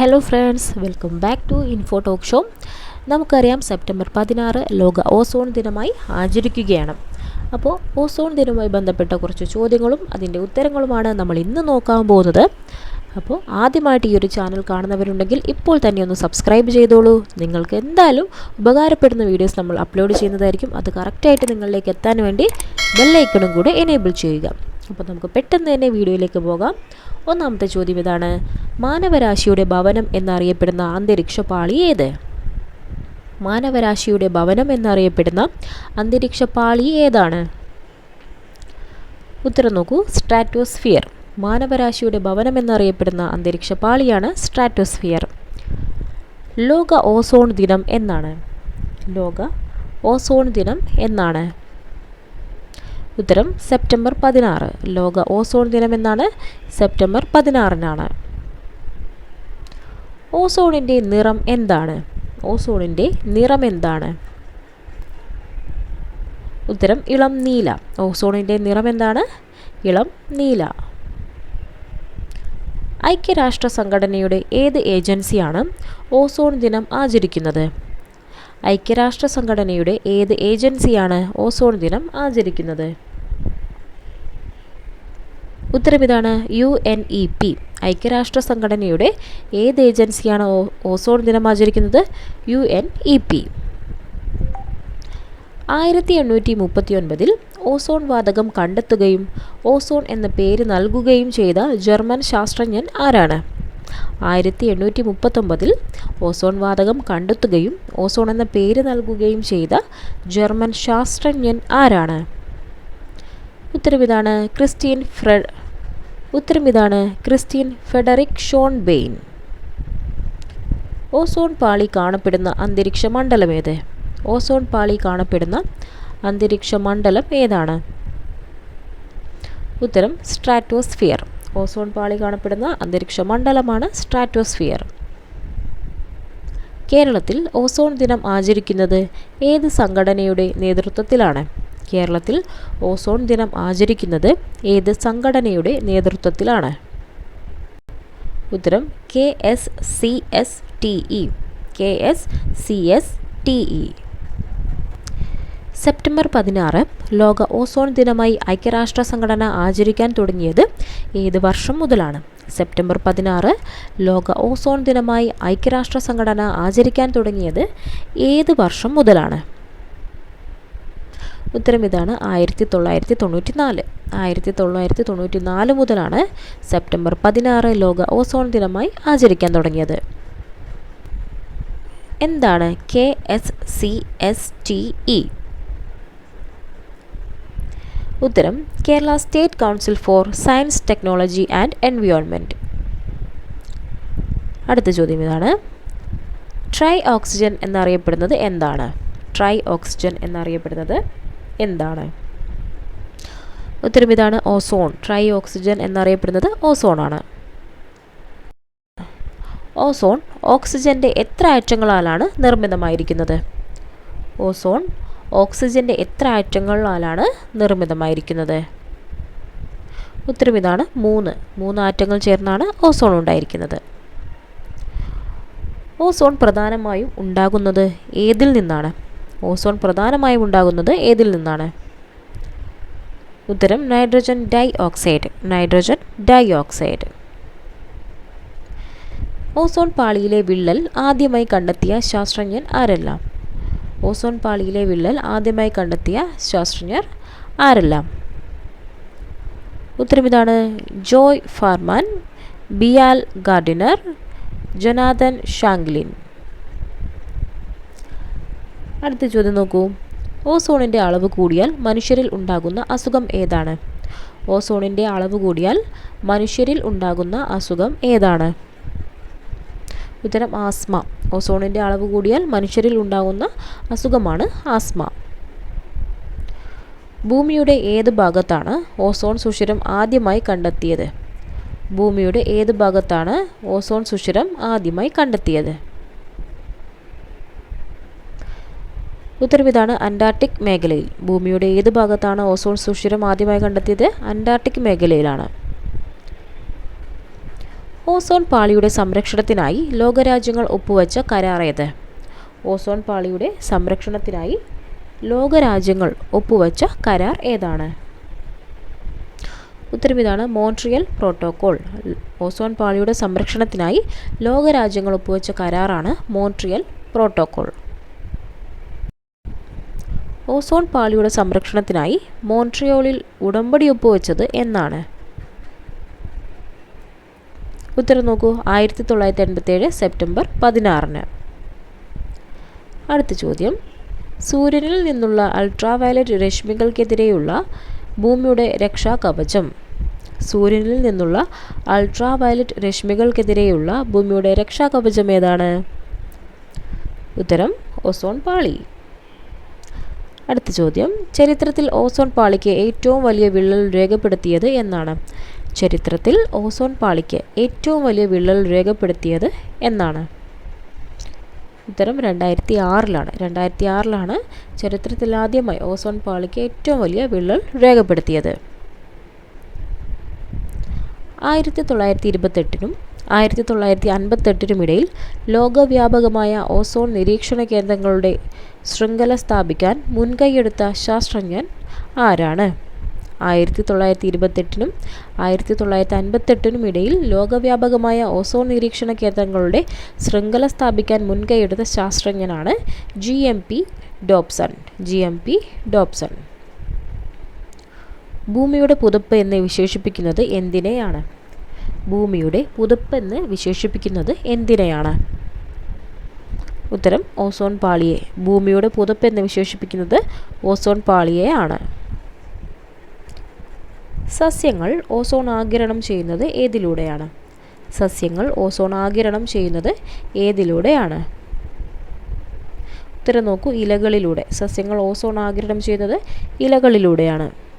Hello friends welcome back to info talk show നമുക്കറിയാം September പതിനാറ് ലോക ഓസോൺ ദിനമായി ആചരിക്കുകയാണ്. അപ്പോൾ ഓസോൺ ദിനവുമായി ബന്ധപ്പെട്ട കുറച്ച് ചോദ്യങ്ങളും അതിന്റെ ഉത്തരങ്ങളുമാണ് നമ്മൾ ഇന്ന് നോക്കാൻ പോകുന്നത്. അപ്പോൾ ആദ്യമായിട്ട് ഈ ഒരു ചാനൽ കാണുന്നവരുണ്ടെങ്കിൽ ഇപ്പോൾ തന്നെ ഒന്ന് സബ്സ്ക്രൈബ് ചെയ്തോളൂ. നിങ്ങൾക്ക് എന്തായാലും ഉപകാരപ്പെടുന്ന വീഡിയോസ് നമ്മൾ അപ്ലോഡ് ചെയ്യുന്നതായിരിക്കും. അത് കറക്റ്റായിട്ട് നിങ്ങളിലേക്ക് എത്താൻ വേണ്ടി ബെല്ലൈക്കണും കൂടെ എനേബിൾ ചെയ്യുക. അപ്പോൾ നമുക്ക് പെട്ടെന്ന് തന്നെ വീഡിയോയിലേക്ക് പോകാം. ഒന്നാമത്തെ ചോദ്യം ഇതാണ്. മാനവരാശിയുടെ ഭവനം എന്നറിയപ്പെടുന്ന അന്തരീക്ഷ പാളി ഏത്? മാനവരാശിയുടെ ഭവനം എന്നറിയപ്പെടുന്ന അന്തരീക്ഷ പാളി ഏതാണ്? ഉത്തരം നോക്കൂ. സ്ട്രാറ്റോസ്ഫിയർ. മാനവരാശിയുടെ ഭവനം എന്നറിയപ്പെടുന്ന അന്തരീക്ഷ പാളിയാണ് സ്ട്രാറ്റോസ്ഫിയർ. ലോക ഓസോൺ ദിനം എന്നാണ്. ലോക ഓസോൺ ദിനം എന്നാണ്. ഉത്തരം സെപ്റ്റംബർ പതിനാറ്. ലോക ഓസോൺ ദിനം എന്നാണ് സെപ്റ്റംബർ പതിനാറിനാണ്. ഓസോണിന്റെ നിറം എന്താണ്? ഓസോണിന്റെ നിറം എന്താണ്? ഉത്തരം ഇളം നീല. ഓസോണിന്റെ നിറം എന്താണ്? ഇളം നീല. ഐക്യരാഷ്ട്ര സംഘടനയുടെ ഏത് ഏജൻസിയാണ് ഓസോൺ ദിനം ആചരിക്കുന്നത്? ഐക്യരാഷ്ട്ര സംഘടനയുടെ ഏത് ഏജൻസിയാണ് ഓസോൺ ദിനം ആചരിക്കുന്നത്? ഉത്തരം ഇതാണ് യു എൻ ഇ പി. ഐക്യരാഷ്ട്ര സംഘടനയുടെ ഏത് ഏജൻസിയാണ് ഓസോൺ ദിനം ആചരിക്കുന്നത്? U N E P. ആയിരത്തി എണ്ണൂറ്റി മുപ്പത്തി ഒൻപതിൽ ഓസോൺ വാതകം കണ്ടെത്തുകയും ഓസോൺ എന്ന പേര് നൽകുകയും ചെയ്ത ജർമ്മൻ ശാസ്ത്രജ്ഞൻ ആരാണ്? ആയിരത്തി എണ്ണൂറ്റി മുപ്പത്തൊമ്പതിൽ ഓസോൺ വാതകം കണ്ടെത്തുകയും ഓസോൺ എന്ന പേര് നൽകുകയും ചെയ്ത ജർമ്മൻ ശാസ്ത്രജ്ഞൻ ആരാണ്? ഉത്തരവിതാണ് ക്രിസ്റ്റീൻ ഫ്രെ ഉത്തരം ഇതാണ് ക്രിസ്ത്യൻ ഫെഡറിക് ഷോൺ ബെയിൻ. ഓസോൺ പാളി കാണപ്പെടുന്ന അന്തരീക്ഷ മണ്ഡലം ഏത്? ഓസോൺ പാളി കാണപ്പെടുന്ന അന്തരീക്ഷ മണ്ഡലം ഏതാണ്? ഉത്തരം സ്ട്രാറ്റോസ്ഫിയർ. ഓസോൺ പാളി കാണപ്പെടുന്ന അന്തരീക്ഷ മണ്ഡലമാണ് സ്ട്രാറ്റോസ്ഫിയർ. കേരളത്തിൽ ഓസോൺ ദിനം ആചരിക്കുന്നത് ഏത് സംഘടനയുടെ നേതൃത്വത്തിലാണ്? കേരളത്തിൽ ഓസോൺ ദിനം ആചരിക്കുന്നത് ഏത് സംഘടനയുടെ നേതൃത്വത്തിലാണ്? ഉത്തരം K S C S T E. K S C S T E. September പതിനാറ് ലോക ഓസോൺ ദിനമായി ഐക്യരാഷ്ട്ര സംഘടന ആചരിക്കാൻ തുടങ്ങിയത് ഏത് വർഷം മുതലാണ്? സെപ്റ്റംബർ പതിനാറ് ലോക ഓസോൺ ദിനമായി ഐക്യരാഷ്ട്ര സംഘടന ആചരിക്കാൻ തുടങ്ങിയത് ഏത് വർഷം മുതലാണ്? ഉത്തരം ഇതാണ് ആയിരത്തി തൊള്ളായിരത്തി തൊണ്ണൂറ്റി നാല് ആയിരത്തി തൊള്ളായിരത്തി തൊണ്ണൂറ്റി നാല് മുതലാണ് സെപ്റ്റംബർ പതിനാറ് ലോക ഓസോൺ ദിനമായി ആചരിക്കാൻ തുടങ്ങിയത്. എന്താണ് K S C S T E? ഉത്തരം Kerala state council for science technology and environment അടുത്ത ചോദ്യം ഇതാണ്. ട്രൈ ഓക്സിജൻ എന്നറിയപ്പെടുന്നത് എന്താണ്? ട്രൈ ഓക്സിജൻ എന്നറിയപ്പെടുന്നത് എന്താണ്? ഉത്തരം ഇതാണ് ഓസോൺ. ട്രൈ ഓക്സിജൻ എന്നറിയപ്പെടുന്നത് ഓസോണാണ്. ഓസോൺ ഓക്സിജന്റെ എത്ര ആറ്റങ്ങളാലാണ് നിർമ്മിതമായിരിക്കുന്നത്? ഓസോൺ ഓക്സിജന്റെ എത്ര ആറ്റങ്ങളാലാണ് നിർമ്മിതമായിരിക്കുന്നത്? ഉത്തരം ഇതാണ് മൂന്ന്. മൂന്ന് ആറ്റങ്ങൾ ചേർന്നാണ് ഓസോൺ ഉണ്ടായിരിക്കുന്നത്. ഓസോൺ പ്രധാനമായും ഉണ്ടാകുന്നത് ഏതിൽ നിന്നാണ്? ഓസോൺ പ്രധാനമായും ഉണ്ടാകുന്നത് ഏതിൽ നിന്നാണ്? ഉത്തരം nitrogen dioxide nitrogen dioxide ozone പാളിയിലെ വിള്ളൽ ആദ്യമായി കണ്ടെത്തിയ ശാസ്ത്രജ്ഞൻ ആരെല്ലാം? ഓസോൺ പാളിയിലെ വിള്ളൽ ആദ്യമായി കണ്ടെത്തിയ ശാസ്ത്രജ്ഞർ ആരെല്ലാം? ഉത്തരം ഇതാണ് Joe Farman ബിയാൽ Gardiner Jonathan Shanklin അടുത്ത ചോദ്യം നോക്കൂ. ഓസോണിന്റെ അളവ് കൂടിയാൽ മനുഷ്യരിൽ ഉണ്ടാകുന്ന അസുഖം ഏതാണ്? ഓസോണിന്റെ അളവ് കൂടിയാൽ മനുഷ്യരിൽ ഉണ്ടാകുന്ന അസുഖം ഏതാണ്? ഉത്തരം ആസ്മ. ഓസോണിന്റെ അളവ് കൂടിയാൽ മനുഷ്യരിൽ ഉണ്ടാകുന്ന അസുഖമാണ് ആസ്മ. ഭൂമിയുടെ ഏത് ഭാഗത്താണ് ഓസോൺ സുഷിരം ആദ്യമായി കണ്ടെത്തിയത്? ഭൂമിയുടെ ഏത് ഭാഗത്താണ് ഓസോൺ സുഷിരം ആദ്യമായി കണ്ടെത്തിയത്? ഉത്തരം ഇതാണ് അന്റാർട്ടിക് മേഖലയിൽ. ഭൂമിയുടെ ഏത് ഭാഗത്താണ് ഓസോൺ സുഷിരം ആദ്യമായി കണ്ടെത്തിയത്? അന്റാർട്ടിക് മേഖലയിലാണ്. ഓസോൺ പാളിയുടെ സംരക്ഷണത്തിനായി ലോകരാജ്യങ്ങൾ ഒപ്പുവെച്ച കരാറേത് ഓസോൺ പാളിയുടെ സംരക്ഷണത്തിനായി ലോകരാജ്യങ്ങൾ ഒപ്പുവെച്ച കരാർ ഏതാണ്? ഉത്തരവിതാണ് മോൺട്രിയൽ പ്രോട്ടോകോൾ. ഓസോൺ പാളിയുടെ സംരക്ഷണത്തിനായി ലോകരാജ്യങ്ങൾ ഒപ്പുവെച്ച കരാറാണ് മോൺട്രിയൽ പ്രോട്ടോകോൾ. ഓസോൺ പാളിയുടെ സംരക്ഷണത്തിനായി മോൺട്രിയോളിൽ ഉടമ്പടി ഒപ്പുവെച്ചത് എന്നാണ്. ഉത്തരം നോക്കൂ. ആയിരത്തി തൊള്ളായിരത്തി എൺപത്തേഴ് സെപ്റ്റംബർ പതിനാറിന്. അടുത്ത ചോദ്യം. സൂര്യനിൽ നിന്നുള്ള അൾട്രാവയലറ്റ് രശ്മികൾക്കെതിരെയുള്ള ഭൂമിയുടെ രക്ഷാകവചം. സൂര്യനിൽ നിന്നുള്ള അൾട്രാവയലറ്റ് രശ്മികൾക്കെതിരെയുള്ള ഭൂമിയുടെ രക്ഷാകവചം ഏതാണ്? ഉത്തരം ഓസോൺ പാളി. അടുത്ത ചോദ്യം. ചരിത്രത്തിൽ ഓസോൺ പാളിക്ക് ഏറ്റവും വലിയ വിള്ളൽ രേഖപ്പെടുത്തിയത് എന്നാണ്. ചരിത്രത്തിൽ ഓസോൺ പാളിക്ക് ഏറ്റവും വലിയ വിള്ളൽ രേഖപ്പെടുത്തിയത് എന്നാണ്. ഉത്തരം രണ്ടായിരത്തി ആറിലാണ് രണ്ടായിരത്തി ആറിലാണ് ചരിത്രത്തിൽ ആദ്യമായി ഓസോൺ പാളിക്ക് ഏറ്റവും വലിയ വിള്ളൽ രേഖപ്പെടുത്തിയത്. ആയിരത്തി തൊള്ളായിരത്തി ഇരുപത്തെട്ടിനും ആയിരത്തി തൊള്ളായിരത്തി അൻപത്തെട്ടിനുമിടയിൽ ലോകവ്യാപകമായ ഓസോൺ നിരീക്ഷണ കേന്ദ്രങ്ങളുടെ ശൃംഖല സ്ഥാപിക്കാൻ മുൻകൈയെടുത്ത ശാസ്ത്രജ്ഞൻ ആരാണ്? ആയിരത്തി തൊള്ളായിരത്തി ഇരുപത്തെട്ടിനും ആയിരത്തി തൊള്ളായിരത്തി അൻപത്തെട്ടിനും ഇടയിൽ ലോകവ്യാപകമായ ഓസോൺ നിരീക്ഷണ കേന്ദ്രങ്ങളുടെ ശൃംഖല സ്ഥാപിക്കാൻ മുൻകൈയെടുത്ത ശാസ്ത്രജ്ഞനാണ് G M P Dobson G M P Dobson ഭൂമിയുടെ പുതപ്പ് എന്ന് വിശേഷിപ്പിക്കുന്നത് എന്തിനെയാണ്? ഭൂമിയുടെ പുതുപ്പെന്ന് വിശേഷിപ്പിക്കുന്നത് എന്തിനെയാണ്? ഉത്തരം ഓസോൺ പാളിയെ. ഭൂമിയുടെ പുതപ്പ് എന്ന് വിശേഷിപ്പിക്കുന്നത് ഓസോൺ പാളിയെയാണ്. സസ്യങ്ങൾ ഓസോൺ ആഗിരണം ചെയ്യുന്നത് ഏതിലൂടെയാണ്? സസ്യങ്ങൾ ഓസോൺ ആഗിരണം ചെയ്യുന്നത് ഏതിലൂടെയാണ്? ഉത്തരം നോക്കൂ ഇലകളിലൂടെ. സസ്യങ്ങൾ ഓസോൺ ആഗിരണം ചെയ്യുന്നത് ഇലകളിലൂടെയാണ്.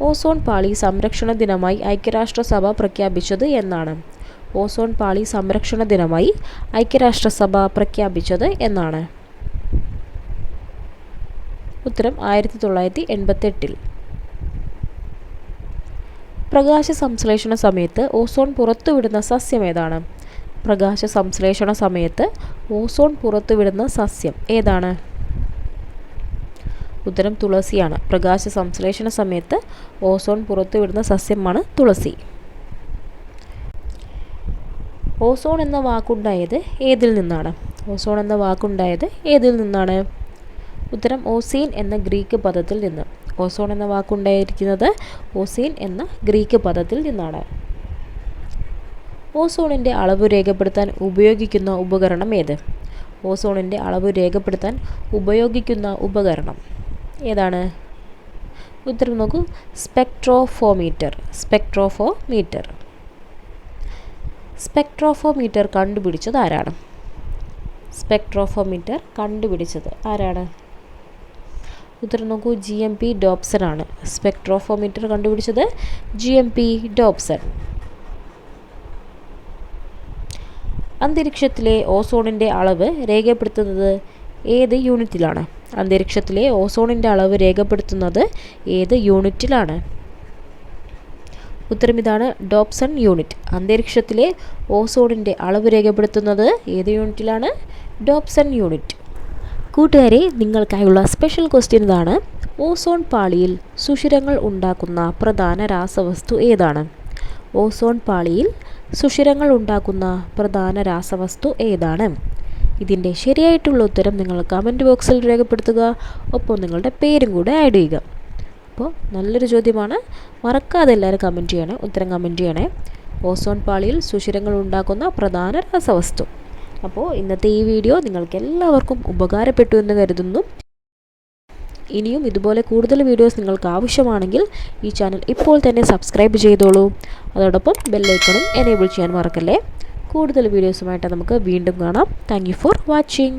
ഓസോൺ പാളി സംരക്ഷണ ദിനമായി ഐക്യരാഷ്ട്രസഭ പ്രഖ്യാപിച്ചത് എന്നാണ്. ഓസോൺ പാളി സംരക്ഷണ ദിനമായി ഐക്യരാഷ്ട്രസഭ പ്രഖ്യാപിച്ചത് എന്നാണ്. ഉത്തരം ആയിരത്തി തൊള്ളായിരത്തി എൺപത്തെട്ടിൽ പ്രകാശ സംശ്ലേഷണ സമയത്ത് ഓസോൺ പുറത്തുവിടുന്ന സസ്യം ഏതാണ്? പ്രകാശ സംശ്ലേഷണ സമയത്ത് ഓസോൺ പുറത്തുവിടുന്ന സസ്യം ഏതാണ്? ഉത്തരം തുളസിയാണ്. പ്രകാശ സംശ്ലേഷണ സമയത്ത് ഓസോൺ പുറത്തുവിടുന്ന സസ്യമാണ് തുളസി. ഓസോൺ എന്ന വാക്കുണ്ടായത് ഏതിൽ നിന്നാണ്? ഓസോൺ എന്ന വാക്കുണ്ടായത് ഏതിൽ നിന്നാണ്? ഉത്തരം ഓസീൻ എന്ന ഗ്രീക്ക് പദത്തിൽ നിന്ന്. ഓസോൺ എന്ന വാക്കുണ്ടായിരിക്കുന്നത് ഓസീൻ എന്ന ഗ്രീക്ക് പദത്തിൽ നിന്നാണ്. ഓസോണിന്റെ അളവ് രേഖപ്പെടുത്താൻ ഉപയോഗിക്കുന്ന ഉപകരണം ഏത്? ഓസോണിന്റെ അളവ് രേഖപ്പെടുത്താൻ ഉപയോഗിക്കുന്ന ഉപകരണം. ഏതാണ്? ഉത്തരം നോക്കൂ. സ്പെക്ട്രോഫോമീറ്റർ. സ്പെക്ട്രോഫോമീറ്റർ. സ്പെക്ട്രോഫോമീറ്റർ കണ്ടുപിടിച്ചത് ആരാണ്? സ്പെക്ട്രോഫോമീറ്റർ കണ്ടുപിടിച്ചത് ആരാണ്? ഉത്തരം നോക്കൂ. ജി എം പി ഡോപ്സൺ ആണ്. സ്പെക്ട്രോഫോമീറ്റർ കണ്ടുപിടിച്ചത് ജി എം പി ഡോപ്സൺ അന്തരീക്ഷത്തിലെ ഓസോണിന്റെ അളവ് രേഖപ്പെടുത്തുന്നത് ഏത് യൂണിറ്റിലാണ്? അന്തരീക്ഷത്തിലെ ഓസോണിന്റെ അളവ് രേഖപ്പെടുത്തുന്നത് ഏത് യൂണിറ്റിലാണ്? ഉത്തരം ഇതാണ് ഡോപ്സൺ യൂണിറ്റ്. അന്തരീക്ഷത്തിലെ ഓസോണിന്റെ അളവ് രേഖപ്പെടുത്തുന്നത് ഏത് യൂണിറ്റിലാണ്? Dobson unit. കൂട്ടുകാരെ നിങ്ങൾക്കായുള്ള സ്പെഷ്യൽ ക്വസ്റ്റ്യൻ ഇതാണ് ഓസോൺ പാളിയിൽ സുഷിരങ്ങൾ ഉണ്ടാക്കുന്ന പ്രധാന രാസവസ്തു ഏതാണ്? ഓസോൺ പാളിയിൽ സുഷിരങ്ങൾ ഉണ്ടാക്കുന്ന പ്രധാന രാസവസ്തു ഏതാണ്? ഇതിന്റെ ശരിയായിട്ടുള്ള ഉത്തരം നിങ്ങൾ കമന്റ് ബോക്സിൽ രേഖപ്പെടുത്തുക. ഒപ്പം നിങ്ങളുടെ പേരും കൂടെ ആഡ് ചെയ്യുക. അപ്പോൾ നല്ലൊരു ചോദ്യമാണ്. മറക്കാതെ എല്ലാവരും കമന്റ് ചെയ്യണേ. ഉത്തരം കമന്റ് ചെയ്യണേ. ഓസോൺ പാളിയിൽ സുഷിരങ്ങൾ ഉണ്ടാക്കുന്ന പ്രധാന രാസവസ്തു. അപ്പോൾ ഇന്നത്തെ ഈ വീഡിയോ നിങ്ങൾക്ക് എല്ലാവർക്കും ഉപകാരപ്പെട്ടു എന്ന് കരുതുന്നു. ഇനിയും ഇതുപോലെ കൂടുതൽ വീഡിയോസ് നിങ്ങൾക്ക് ആവശ്യമാണെങ്കിൽ ഈ ചാനൽ ഇപ്പോൾ തന്നെ സബ്സ്ക്രൈബ് ചെയ്തോളൂ. അതോടൊപ്പം ബെല്ലൈക്കണും എനേബിൾ ചെയ്യാൻ മറക്കല്ലേ? കൂടുതൽ വീഡിയോസുമായിട്ട് നമുക്ക് വീണ്ടും കാണാം. Thank for watching